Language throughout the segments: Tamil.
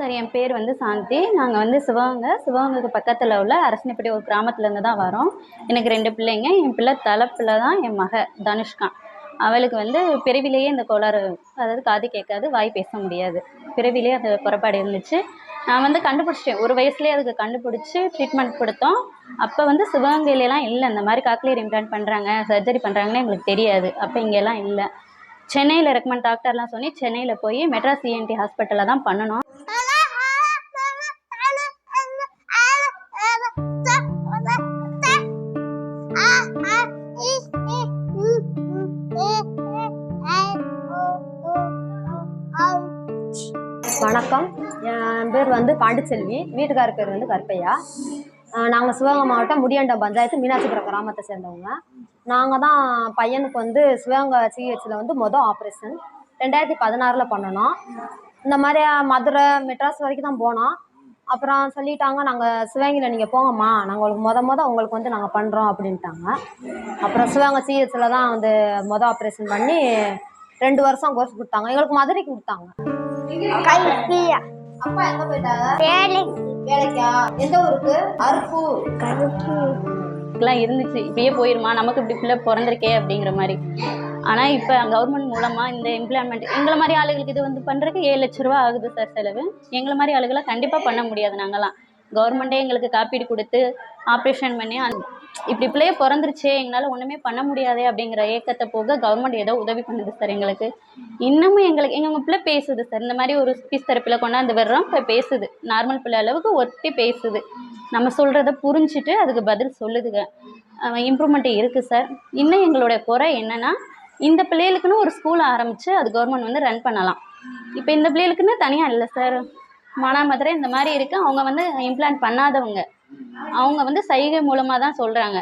சார் என் பேர் வந்து சாந்தி. நாங்கள் வந்து சிவகங்கை. சிவகங்கைக்கு பக்கத்தில் உள்ள அரசனைப்பட்டி ஒரு கிராமத்துலேருந்து தான் வரோம். எனக்கு ரெண்டு பிள்ளைங்க. என் பிள்ளை தலைப்பில் தான் என் மக தனுஷ்கா. அவளுக்கு வந்து பிறவிலேயே இந்த கோளாறு அதாவது காது கேட்காது வாய் பேச முடியாது. பிறவிலேயே அந்த குறைபாடு இருந்துச்சு. நான் வந்து கண்டுபிடிச்சிட்டேன். ஒரு வயசுலேயே அதுக்கு கண்டுபிடிச்சி ட்ரீட்மெண்ட் கொடுத்தோம். அப்போ வந்து சிவகங்கையிலலாம் இல்லை. இந்த மாதிரி காக்லியர் இம்ப்ளான்ட் பண்ணுறாங்க சர்ஜரி பண்ணுறாங்கன்னு எங்களுக்கு தெரியாது. அப்போ இங்கெல்லாம் இல்லை. சென்னையில் ரெக்கமெண்ட் டாக்டர்லாம் சொல்லி சென்னையில் போய் மெட்ராஸ் இஎன்டி ஹாஸ்பிட்டலில் தான் பண்ணணும். வணக்கம். என் பேர் வந்து பாண்டிச்செல்வி. வீட்டுக்காரர் பேர் வந்து கற்பையா நாங்கள் சிவகங்கை மாவட்டம் முடியாண்டம் பஞ்சாயத்து மீனாட்சிபுரம் கிராமத்தை சேர்ந்தவங்க. நாங்கள் தான் பையனுக்கு வந்து சிவகங்கை சிஹெச்சில் வந்து மொதல் ஆப்ரேஷன் ரெண்டாயிரத்தி பதினாறில் பண்ணணும் இந்த மாதிரி மதுரை மெட்ராஸ் வரைக்கும் தான் போனோம். அப்புறம் சொல்லிட்டாங்க நாங்கள் சிவகங்கையில் நீங்கள் போங்கம்மா. நாங்கள் உங்களுக்கு மொத மொதல் உங்களுக்கு வந்து நாங்கள் பண்ணுறோம் அப்படின்ட்டாங்க. அப்புறம் சிவகங்கை சிஹெச்சில் தான் வந்து மொதல் ஆப்ரேஷன் பண்ணி ரெண்டு வருஷம் கோர்ஸ் கொடுத்தாங்க. எங்களுக்கு மதுரைக்கு கொடுத்தாங்க. கைப்பியா அப்பா எங்க போயிட்டாங்க? வேலைக்கு. வேலைக்கா? எந்த ஊருக்கு? அருப்பு. கருப்பு. எல்லாம் இருந்துச்சு. இப்பயே போயிருமா? நமக்கு இப்படி பிள்ளை பிறந்திருக்கே அப்படிங்கிற மாதிரி. ஆனால் இப்போ கவர்மெண்ட் மூலமாக இந்த இம்ப்ளான்மெண்ட் எங்களை மாதிரி ஆளுகளுக்கு இது வந்து பண்ணுறதுக்கு ஏழு லட்ச ரூபா ஆகுது சார் செலவு. எங்களை மாதிரி ஆளுகளை கண்டிப்பாக பண்ண முடியாது நாங்களாம். கவர்மெண்ட்டே எங்களுக்கு காப்பீடு கொடுத்து ஆப்ரேஷன் பண்ணி அந்த இப்படி பிள்ளைய பிறந்துருச்சே எங்களால் ஒன்றுமே பண்ண முடியாதே அப்படிங்கிற ஏக்கத்தை போக கவர்மெண்ட் ஏதோ உதவி பண்ணுது சார் எங்களுக்கு. இன்னமும் எங்களுக்கு எங்கள் பிள்ளை பேசுது சார் இந்த மாதிரி ஒரு ஸ்பீச் தெரப்பியில் கொண்டாந்து வர்றோம் இப்போ பேசுது. நார்மல் பிள்ளை அளவுக்கு ஒட்டி பேசுது. நம்ம சொல்கிறத புரிஞ்சுட்டு அதுக்கு பதில் சொல்லுதுங்க. இம்ப்ரூவ்மெண்ட் இருக்குது சார் இன்னும் எங்களுடைய குறை என்னென்னா இந்த பிள்ளைகளுக்குன்னு ஒரு ஸ்கூல் ஆரம்பித்து அது கவர்மெண்ட் வந்து ரன் பண்ணலாம். இப்போ இந்த பிள்ளைகளுக்குன்னு தனியாக இல்லை சார் மானாமதுரை இந்த மாதிரி இருக்குது அவங்க வந்து இம்ப்ளான்ட் பண்ணாதவங்க. அவங்க வந்து சைகை மூலமாக தான் சொல்கிறாங்க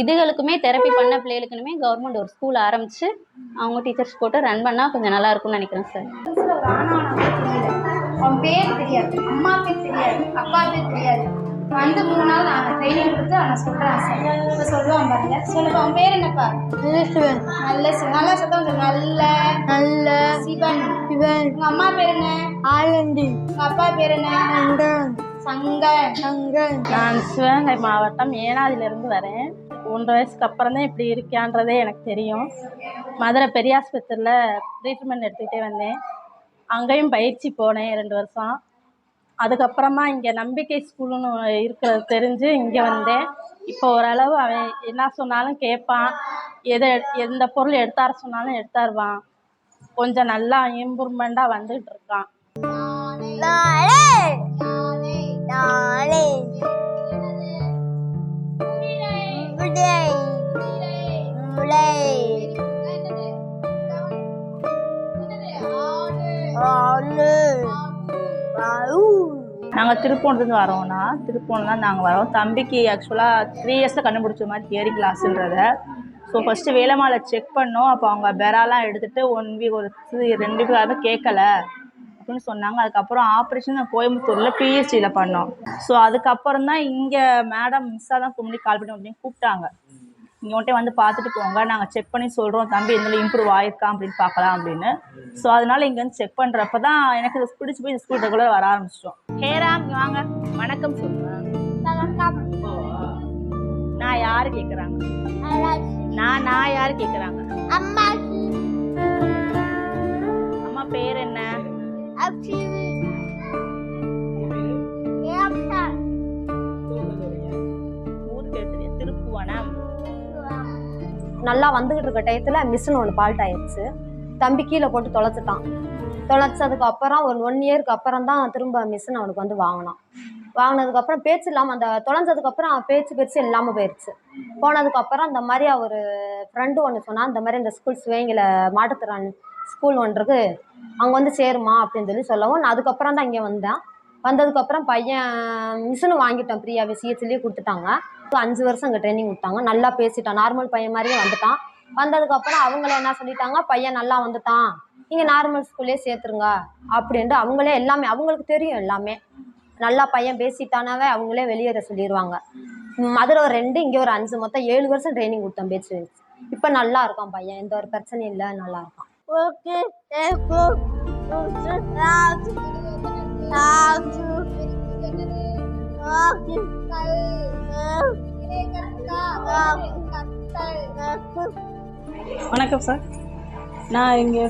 இதுகளுக்குமே தெரப்பி பண்ண பிள்ளைகளுக்குனுமே கவர்மெண்ட் ஒரு ஸ்கூல் ஆரம்பித்து அவங்க டீச்சர்ஸ் போட்டு ரன் பண்ணால் கொஞ்சம் நல்லா இருக்கும்னு நினைக்கிறேன் சார் அவன் பேர் தெரியாது அம்மா பேர் தெரியாது அப்பா பேர் தெரியாது. வந்து மூணு நாள் நான் ட்ரைனிங் கொடுத்து அவனை சொல்கிறான் சார் இப்போ சொல்லுவான் பாருங்க. சொல்லுப்பா அவன் பேர் என்னப்பா? சிவன் நல்ல சிவன் நல்லா சத்தம் சொல்லு. நல்ல நல்ல சிவன். சிவன். உங்க அம்மா பேர் என்ன? ஆலண்டி உங்க அப்பா பேர் என்ன? சங்கன். சங்கன். நான் சிவகங்கை மாவட்டம் ஏனாதிலிருந்து வரேன். ஒன்றரை வயசுக்கு அப்புறம் தான் இப்படி இருக்கான்றதே எனக்கு தெரியும். மதுரை பெரியாஸ்பத்திரியில் ட்ரீட்மெண்ட் எடுத்துக்கிட்டே வந்தேன். அங்கேயும் பயிற்சி போனேன் ரெண்டு வருஷம். அதுக்கப்புறமா இங்கே நம்பிக்கை ஸ்கூலுன்னு இருக்கிறது தெரிஞ்சு இங்கே வந்தேன். இப்போ ஓரளவு அவன் என்ன சொன்னாலும் கேட்பான். எதை எந்த பொருள் எடுத்தார சொன்னாலும் எடுத்தாருவான் கொஞ்சம் நல்லா இம்ப்ரூவ்மெண்ட்டாக வந்துகிட்டு இருக்கான். நாளே. முளை நாங்கள் திருப்பூர்லேருந்து வரோம்னா திருப்பூர் தான் நாங்கள் வரோம். தம்பிக்கு ஆக்சுவலாக த்ரீ இயர்ஸில் கண்டுபிடிச்ச மாதிரி தியரி கிளாஸுன்றத ஸோ ஃபஸ்ட்டு வேலமாலை செக் பண்ணோம். அப்போ அவங்க பெராலாம் எடுத்துகிட்டு ஒன் வீக் ஒரு ரெண்டு வீக் கேட்கல அப்படின்னு சொன்னாங்க. அதுக்கப்புறம் ஆப்ரேஷன் கோயம்புத்தூரில் பிஹெச்டியில் பண்ணோம். ஸோ அதுக்கப்புறம் தான் இங்கே மேடம் மிஸ்ஸாக தான் கும்பலி கால் பண்ணி அப்படின்னு கூப்பிட்டாங்க. இங்கே வந்துட்டு வந்து பார்த்துட்டு போங்க. நாங்கள் செக் பண்ணி சொல்கிறோம் தம்பி எந்த இம்ப்ரூவ் ஆயிருக்கான் அப்படின்னு பார்க்கலாம் அப்படின்னு. ஸோ அதனால இங்கே வந்து செக் பண்ணுறப்ப தான் எனக்கு இது பிடிச்சி போய் இந்த ஸ்கூல் ரெகுலர் வர ஆரம்பிச்சிட்டோம். ஹேராம் வாங்க. வணக்கம் சொல்லுங்க நான் யாரு கேட்குறாங்க நான் நான் யாரு கேட்குறாங்க அம்மா நல்லா வந்துகிட்டு இருக்க டயத்தில் மிஷின் ஒன்று ஃபால்ட் ஆயிடுச்சு தம்பி கீழே போட்டு தொலைச்சிட்டான். தொலைச்சதுக்கு அப்புறம் ஒரு ஒன் இயருக்கு அப்புறம் தான் திரும்ப மிஷின் அவனுக்கு வந்து வாங்கினான். வாங்கினதுக்கப்புறம் பேச்சு இல்லாமல் அந்த தொலைஞ்சதுக்கப்புறம் பேச்சு பேச்சு இல்லாமல் போயிடுச்சு போனதுக்கப்புறம் இந்த மாதிரி அவர் ஃப்ரெண்டு ஒன்று சொன்னால் இந்த மாதிரி இந்த ஸ்கூல் சிவங்கில மாட்டுத்திறன் ஸ்கூல் ஒன்று இருக்கு அங்கே வந்து சேருமா அப்படின்னு சொல்லி சொல்லவும் நான் அதுக்கப்புறம் தான் இங்கே வந்தேன். வந்ததுக்கப்புறம் பையன் மிஷினு வாங்கிட்டோம் ஃப்ரீயாகவே சிஹெச்லேயே கொடுத்துட்டாங்க. அஞ்சு வருஷம் அங்கே ட்ரைனிங் கொடுத்தாங்க நல்லா பேசிட்டான். நார்மல் பையன் மாதிரியே வந்துட்டான். வந்ததுக்கப்புறம் அவங்கள என்ன சொல்லிட்டாங்க? பையன் நல்லா வந்துட்டான். நீங்கள் நார்மல் ஸ்கூல்லே சேர்த்துருங்க. அப்படின்ட்டு அவங்களே எல்லாமே அவங்களுக்கு தெரியும் எல்லாமே. நல்லா பையன் பேசிட்டானாவே அவங்களே வெளியேற சொல்லிடுவாங்க மதுரை ஒரு ரெண்டு இங்கே ஒரு அஞ்சு. மொத்தம் ஏழு வருஷம் ட்ரைனிங் கொடுத்தோம் பேச்சு இப்போ நல்லா இருக்கான் பையன். எந்த ஒரு பிரச்சனையும் இல்லை நல்லா இருக்கான். ஓகே வணக்கம் சார். நான் இங்கே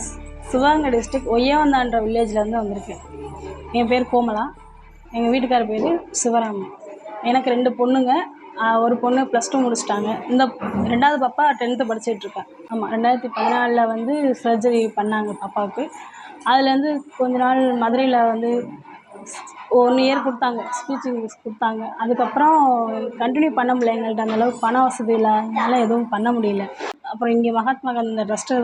சிவகங்கை டிஸ்ட்ரிக் ஒய்யவந்தான்ற வில்லேஜ்லேருந்து வந்திருக்கேன். என் பேர் கோமலா. எங்கள் வீட்டுக்கார பேர் சிவராமன். எனக்கு ரெண்டு பொண்ணுங்க. ஒரு பொண்ணு ப்ளஸ் டூ முடிச்சிட்டாங்க. இந்த ரெண்டாவது பாப்பா டென்த்து படிச்சிட்ருக்கேன் ஆமாம் ரெண்டாயிரத்தி பதினாலில் வந்து சர்ஜரி பண்ணாங்க பாப்பாவுக்கு. அதுலேருந்து கொஞ்ச நாள் மதுரையில் வந்து ஒன் இயர் கொடுத்தாங்க ஸ்பீச் இங்கிலீஷ் கொடுத்தாங்க. அதுக்கப்புறம் கண்டினியூ பண்ண முடியல எங்கள்கிட்ட அந்தளவுக்கு பண வசதி இல்லாதனால எதுவும் பண்ண முடியல. அப்புறம் இங்கே மகாத்மா காந்தி இந்த ட்ரஸ்ட்டு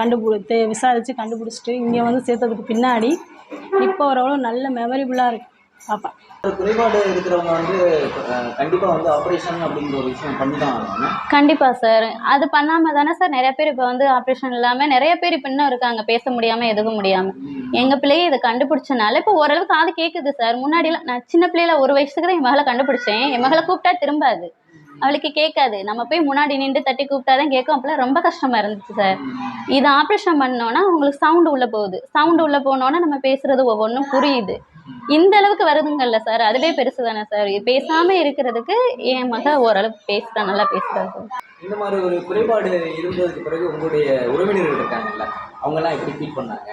கண்டுபிடித்து விசாரித்து கண்டுபிடிச்சிட்டு இங்கே வந்து சேர்த்ததுக்கு பின்னாடி இப்போ ஓரளவு நல்ல மெமரிபுளாக இருக்குது ஒரு குறைபாடு இருக்கிறவங்க வந்து அஹ், கண்டிப்பா வந்து ஆப்ரேஷன் அப்படிங்கிற ஒரு விஷயம் பண்ணி தான் ஆகணும். கண்டிப்பா சார். அது பண்ணாம தானே சார் நிறைய பேர் இப்போ வந்து ஆப்ரேஷன் இல்லாம நிறைய பேர் இப்போ இன்னும் இருக்காங்க. பேச முடியாம எதுவும் முடியாம. எங்க பிள்ளைய இதை கண்டுபிடிச்சனால இப்போ ஓரளவுக்கு காது கேக்குது சார். முன்னாடிலாம் நான் சின்ன பிள்ளையில ஒரு வயசுக்கு தான் என் மகளை கண்டுபிடிச்சேன். என் மகளை கூப்பிட்டா திரும்பாது. அவளுக்கு கேட்காது. நம்ம போய் முன்னாடி நின்று தட்டி கூப்பிட்டாதான் கேட்கும். அப்பெல்லாம் ரொம்ப கஷ்டமா இருந்துச்சு சார். இது ஆப்ரேஷன் பண்ணோன்னா உங்களுக்கு சவுண்டு உள்ள போகுது. சவுண்டு உள்ள போனோன்னா நம்ம பேசுறது ஒவ்வொன்றும் புரியுது. இந்த அளவுக்கு வருதுங்கல்ல சார் அதுவே பெருசு தானே சார்? பேசாம இருக்கிறதுக்கு என் மக ஓரளவுக்கு பேசுறா நல்லா பேசுறா சார். இந்த மாதிரி ஒரு குறைபாடு இருந்ததுக்கு பிறகு உங்களுடைய உறவினர்கள் இருக்காங்கல்ல அவங்க எல்லாம் எப்படி ஃபீல் பண்ணாங்க?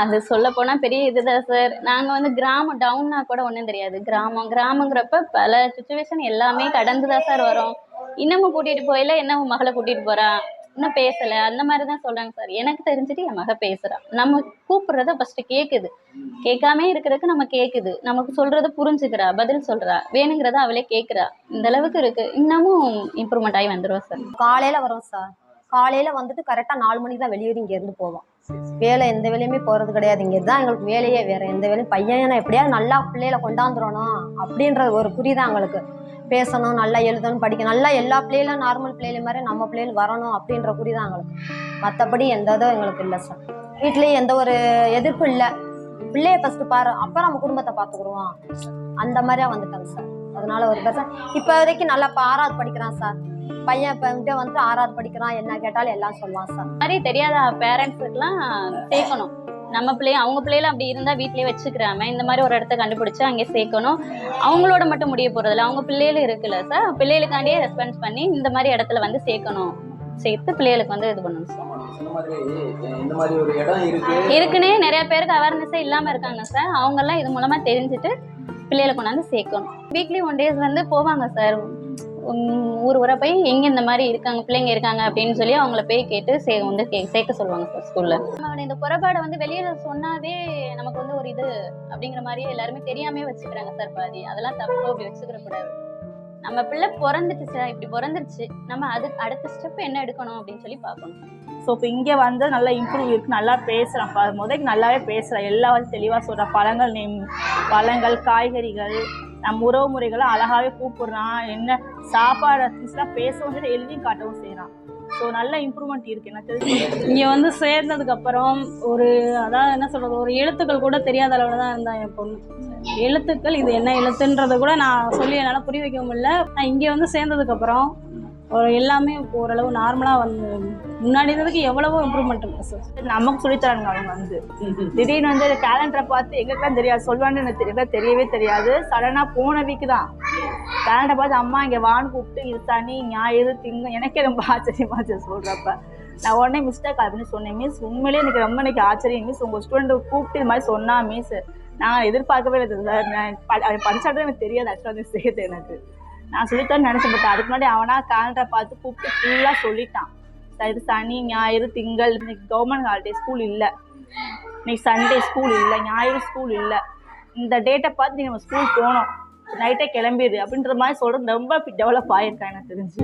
அது சொல்ல போனா பெரிய இதுதான் சார். நாங்க வந்து கிராமம் டவுன்னா கூட ஒன்றும் தெரியாது. கிராமம் கிராமங்கிறப்ப பல சுச்சுவேஷன் எல்லாமே கடந்து தான் சார் வரும். இன்னமும் கூட்டிட்டு போயில என்ன உன் மகளை கூட்டிட்டு போறா? இன்னும் பேசல. அந்த மாதிரி தான் சொல்றாங்க சார். எனக்கு தெரிஞ்சுட்டு என் மக பேசுறா. நம்ம கூப்பிடுறத ஃபர்ஸ்ட் கேக்குது. கேட்காம இருக்கிறதுக்கு நம்ம கேக்குது. நமக்கு சொல்றத புரிஞ்சுக்கிறா பதில் சொல்றா வேணுங்கிறத அவளே கேக்குறா. இந்த அளவுக்கு இருக்கு. இன்னமும் இம்ப்ரூவ்மெண்ட் ஆகி வந்துடுவோம் சார். காலையில வரோம் சார். காலையில வந்துட்டு கரெக்டா நாலு மணிக்கு தான் வெளியூர் இங்க இருந்து போவோம். வேலை எந்த வேலையுமே போறது கிடையாது. இங்க தான் எங்களுக்கு வேலையே வேற. எந்த வேலையும் பையன் எப்படியாவது நல்லா பிள்ளைகளை கொண்டாந்துடணும் அப்படின்ற ஒரு குறிதான் எங்களுக்கு பேசணும் நல்லா எழுதணும் படிக்கணும். நல்லா எல்லா பிள்ளைகளும் நார்மல் பிள்ளைகள் மாதிரி நம்ம பிள்ளைகள் வரணும் அப்படின்ற குறி தான் எங்களுக்கு. மற்றபடி எந்த இதுவும் எங்களுக்கு இல்லை சார் வீட்லேயும் எந்த ஒரு எதிர்ப்பும் இல்லை. பிள்ளைய ஃபஸ்ட்டு பாரு. அப்புறம் நம்ம குடும்பத்தை பார்த்துக்குருவோம் அந்த மாதிரியா வந்துட்டாங்க சார் அதனால ஒரு சார் இப்போ வரைக்கும் நல்லா இப்போ ஆறாவது படிக்கிறான் சார் பையன் இப்போ வந்துட்டு வந்து ஆறாவது படிக்கிறான். என்ன கேட்டாலும் எல்லாம் சொல்லுவான் சார் மாதிரி தெரியாத பேரண்ட்ஸுக்கெல்லாம் சேர்க்கணும். நம்ம பிள்ளைய அவங்க பிள்ளைல அப்படி இருந்தால் வீட்லயே வச்சுக்கிறாம இந்த மாதிரி ஒரு இடத்த கண்டுபிடிச்சு அங்கே சேர்க்கணும். அவங்களோட மட்டும் முடிய போகிறதில்ல அவங்க பிள்ளைகளும் இருக்குல்ல சார் பிள்ளைகளுக்காண்டியே ரெஸ்பான்ஸ் பண்ணி இந்த மாதிரி இடத்துல வந்து சேர்க்கணும். சேர்த்து பிள்ளைகளுக்கு வந்து இது பண்ணணும் சார் இருக்குன்னே நிறைய பேருக்கு அவேர்னஸே இல்லாமல் இருக்காங்க சார் அவங்கெல்லாம் இது மூலமாக தெரிஞ்சுட்டு பிள்ளைகளை கொண்டாந்து சேர்க்கணும். வீக்லி ஒன் டேஸ் வந்து போவாங்க சார் ஊர் ஊரா போய் எங்கே இந்த மாதிரி இருக்காங்க பிள்ளைங்க இருக்காங்க அப்படின்னு சொல்லி அவங்கள போய் கேட்டு சே வந்து கே சேர்க்க சொல்லுவாங்க சார் ஸ்கூலில் நம்ம இந்த புறப்பாடை வந்து வெளியில் சொன்னாவே நமக்கு வந்து ஒரு இது அப்படிங்கிற மாதிரியே எல்லாருமே தெரியாமே வச்சுக்கிறாங்க சார் பாதி. அதெல்லாம் தப்பு அப்படி வச்சுக்கிற கூடாது. நம்ம பிள்ளை பிறந்துட்டு சார் இப்படி பிறந்துருச்சு. நம்ம அது அடுத்த ஸ்டெப் என்ன எடுக்கணும் அப்படின்னு சொல்லி பார்க்கணும். ஸோ இப்போ இங்கே வந்து நல்லா இம்ப்ரூவ் இருக்கு நல்லா பேசுகிறான் முதல் நல்லாவே பேசுகிறான் எல்லா வந்து தெளிவாக சொல்கிறான் பழங்கள் நேம் பழங்கள் காய்கறிகள் நம்ம உறவு முறைகளை அழகாகவே கூப்பிடுறான். என்ன சாப்பாடு அட்லீஸ்ட்லாம் பேசவும் சரி எழுதியும் காட்டவும் செய்கிறான் ஸோ நல்ல இம்ப்ரூவ்மெண்ட் இருக்கு. எனக்கு தெரிஞ்சு இங்கே வந்து சேர்ந்ததுக்கு அப்புறம் ஒரு அதாவது என்ன சொல்றது ஒரு எழுத்துக்கள் கூட தெரியாத அளவில் தான் இருந்தான் என் பொண்ணு. எழுத்துக்கள் இது என்ன எழுத்துன்றதை கூட நான் சொல்லி என்னால் புரிய வைக்க முடியல. நான் இங்கே வந்து சேர்ந்ததுக்கு அப்புறம் எல்லாமே ஓரளவு நார்மலாக வந்து முன்னாடி இருந்ததுக்கு எவ்வளவோ இம்ப்ரூவ்மெண்ட் இருக்கு சார் நமக்கு சொல்லித்தராங்க அவங்க வந்து. திடீர்னு வந்து கேலண்டரை பார்த்து எங்களுக்குலாம் தெரியாது. சொல்லுவான்னு எனக்கு தெரியல தெரியவே தெரியாது. சடனாக போன வீக்கு தான். கேலண்டரை பார்த்து அம்மா இங்கே வான்னு கூப்பிட்டு இது சனி ஞாயிறு திங்க எனக்கே ரொம்ப ஆச்சரியமாச்சு சொல்கிறப்ப நான் உடனே மிஸ்டேக் கால் பண்ணி சொன்னேன். மிஸ் உண்மையிலே எனக்கு ரொம்ப எனக்கு ஆச்சரியம். மிஸ் உங்கள் ஸ்டூடெண்ட்டை கூப்பிட்டு இது மாதிரி சொன்னா மிஸ் நான் எதிர்பார்க்கவே இல்லை சார் நான் ப- படிச்சாட்டும் எனக்கு தெரியாது ஆக்சுவலாக அது சேர்த்து எனக்கு. நான் சொல்லித்தான் நினச்சேன் பட் அதுக்கு முன்னாடி அவனா கேலண்டரை பார்த்து கூப்பிட்டு ஃபுல்லாக சொல்லிட்டான். இது சனி ஞாயிறு திங்கள் இன்னைக்கு கவர்மெண்ட் ஹாலிடே ஸ்கூல் இல்லை. இன்னைக்கு சண்டே ஸ்கூல் இல்லை ஞாயிறு ஸ்கூல் இல்லை. இந்த டேட்டை பார்த்து நீ நம்ம ஸ்கூல் போனோம் நைட்டே கிளம்பிடு அப்படின்ற மாதிரி சொல்கிறது ரொம்ப டெவலப் ஆகியிருக்கேன் எனக்கு தெரிஞ்சு.